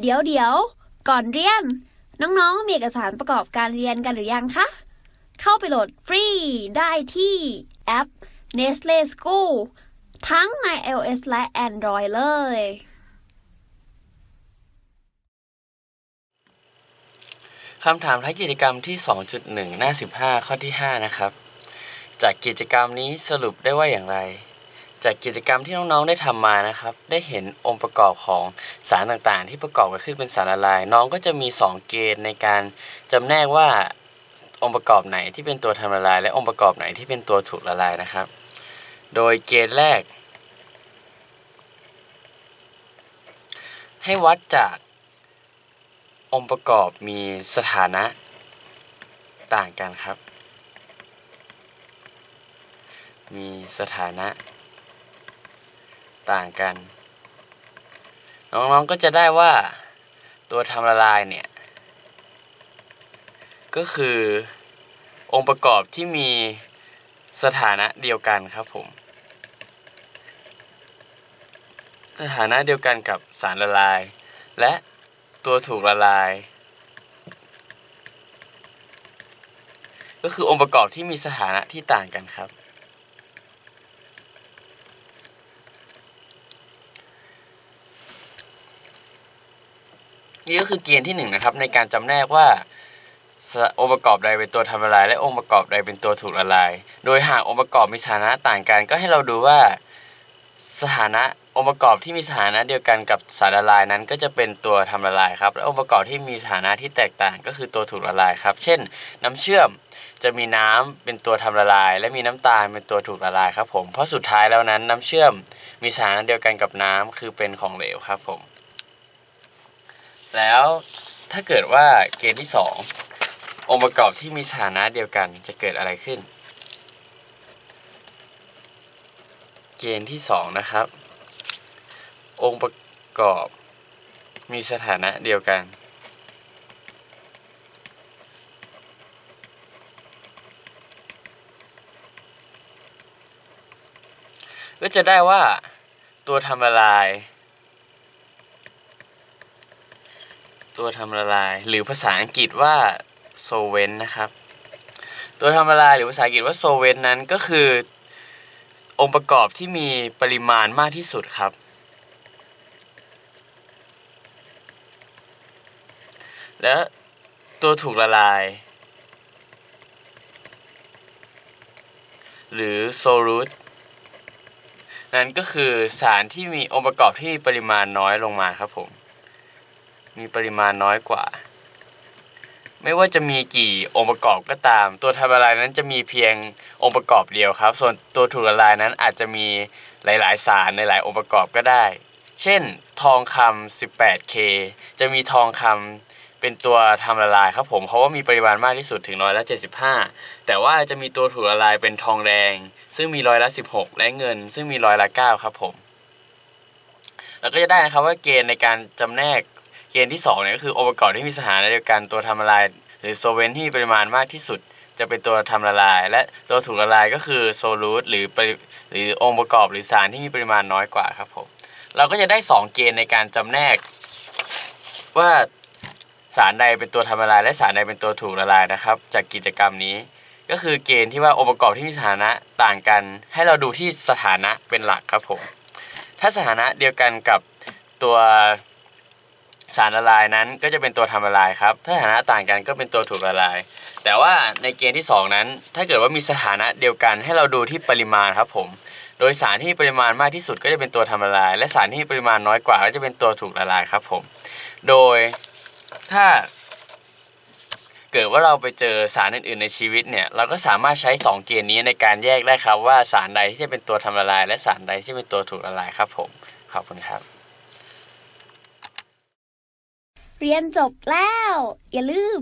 เดี๋ยวเดี๋ยว ก่อนเรียน น้องๆ มีเอกสารประกอบการเรียนกันหรือยังคะ เข้าไปโหลดฟรีได้ที่แอป Nestle School ทั้งใน iOS และ Android เลย คำถามท้ายกิจกรรมที่ 2.1 หน้า 15 ข้อที่ 5 นะครับ จากกิจกรรมนี้สรุปได้ว่าอย่างไร จากกิจกรรมที่น้องๆได้ทำมานะครับ ได้เห็นองค์ประกอบของสารต่างๆ ที่ประกอบกันขึ้นเป็นสารละลาย น้องก็จะมี 2 เกณฑ์ในการจำแนกว่าองค์ประกอบไหนที่เป็นตัวทำละลาย และองค์ประกอบไหนที่เป็นตัวถูกละลายนะครับ โดยเกณฑ์แรก ให้วัดจากองค์ประกอบมีสถานะต่างกันครับ มีสถานะ ต่างกัน น้องๆก็จะได้ว่าตัวทำละลายเนี่ย ก็คือองค์ประกอบที่มีสถานะเดียวกันครับผม สถานะเดียวกันกับสารละลาย และตัวถูกละลาย ก็คือองค์ประกอบที่มีสถานะที่ต่างกันครับ นี่ก็คือเกณฑ์ที่หนึ่งนะครับในการจำแนกว่าองค์ประกอบใดเป็นตัวทำละลาย และองค์ประกอบใดเป็นตัวถูกละลาย โดยหากองค์ประกอบมีสถานะต่างกัน ก็ให้เราดูว่าสถานะองค์ประกอบที่มีสถานะเดียวกันกับสารละลายนั้น ก็จะเป็นตัวทำละลายครับ และองค์ประกอบที่มีสถานะที่แตกต่างก็คือตัวถูกละลายครับ เช่น น้ำเชื่อมจะมีน้ำเป็นตัวทำละลาย และมีน้ำตาลเป็นตัวถูกละลายครับผมเพราะสุดท้ายแล้วนั้นน้ำเชื่อมมีสถานะเดียวกันกับน้ำคือเป็นของเหลวครับผม แล้วถ้าเกิดว่าเกณฑ์ที่สององค์ประกอบที่มีสถานะเดียวกันจะเกิดอะไรขึ้น เกณฑ์ที่สองนะครับ องค์ประกอบมีสถานะเดียวกัน ก็จะได้ว่าตัวทำละลาย ตัวทำละลาย หรือภาษาอังกฤษว่าโซเวนนะครับ ตัวทำละลายหรือภาษาอังกฤษว่าโซเวนนั้นก็คือ องค์ประกอบที่มีปริมาณมากที่สุดครับ และตัวถูกละลาย หรือโซลูตนั้นก็คือสารที่มีองค์ประกอบที่มีปริมาณน้อยลงมาครับผม มีปริมาณน้อยกว่า ไม่ว่าจะมีกี่องค์ประกอบก็ตาม ตัวทำละลายนั้นจะมีเพียงองค์ประกอบเดียวครับ ส่วนตัวถูกละลายนั้นอาจจะมีหลาย ๆ สารในหลายองค์ประกอบก็ได้ เช่น ทองคำ 18K จะมีทองคำเป็นตัวทำละลายครับผมเพราะว่ามีปริมาณมากที่สุดถึงร้อยละ75 แต่ว่าจะมีตัวถูกละลายเป็นทองแดง ซึ่งมีร้อยละ 16 และเงิน ซึ่งมีร้อยละ9ครับผมเราก็จะได้นะครับว่าเกณฑ์ในการจำแนก เกณฑ์ที่2เนี่ยก็คือองค์ประกอบที่มีสถานะเดียวกันตัวทำละลาย หรือโซเวนที่มีปริมาณมากที่สุด จะเป็นตัวทำละลาย และตัวถูกละลายก็คือโซลูตหรือหรือองค์ประกอบหรือสารที่มีปริมาณน้อยกว่าครับผมเราก็จะได้ 2 เกณฑ์ในการจำแนก ว่าสารใดเป็นตัวทำละลาย และสารใดเป็นตัวถูกละลายนะครับ จากกิจกรรมนี้ก็คือเกณฑ์ที่ว่าองค์ประกอบที่มีสถานะต่างกัน ให้เราดูที่สถานะเป็นหลักครับผมถ้าสถานะเดียวกันกับตัว สารละลายนั้นก็จะเป็นตัวทำละลายครับ ถ้าสถานะต่างกันก็เป็นตัวถูกละลาย แต่ว่าในเกณฑ์ที่ 2 นั้น ถ้าเกิดว่ามีสถานะเดียวกันให้เราดูที่ปริมาณครับผม โดยสารที่ปริมาณมากที่สุดก็จะเป็นตัวทำละลาย และสารที่ปริมาณน้อยกว่าก็จะเป็นตัวถูกละลายครับผม โดยถ้าเกิดว่าเราไปเจอสารอื่นๆในชีวิตเนี่ยเราก็สามารถใช้ 2 เกณฑ์นี้ในการแยกได้ครับว่าสารใดที่จะเป็นตัวทำละลาย และสารใดที่เป็นตัวถูกละลายครับผมขอบคุณครับ เรียนจบแล้ว อย่าลืม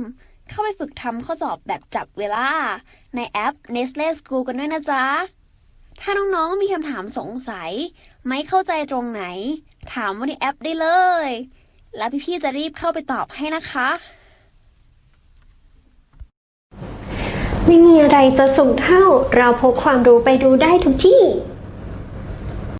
เข้าไปฝึกทำข้อสอบแบบจับเวลา ในแอป Nestle School กันด้วยนะจ๊ะ ถ้าน้องๆมีคำถามสงสัย ไม่เข้าใจตรงไหน ถามว่าในแอปได้เลย แล้วพี่ๆจะรีบเข้าไปตอบให้นะคะไม่มีอะไรจะสูงเท่า เราพกความรู้ไปดูได้ทุกที่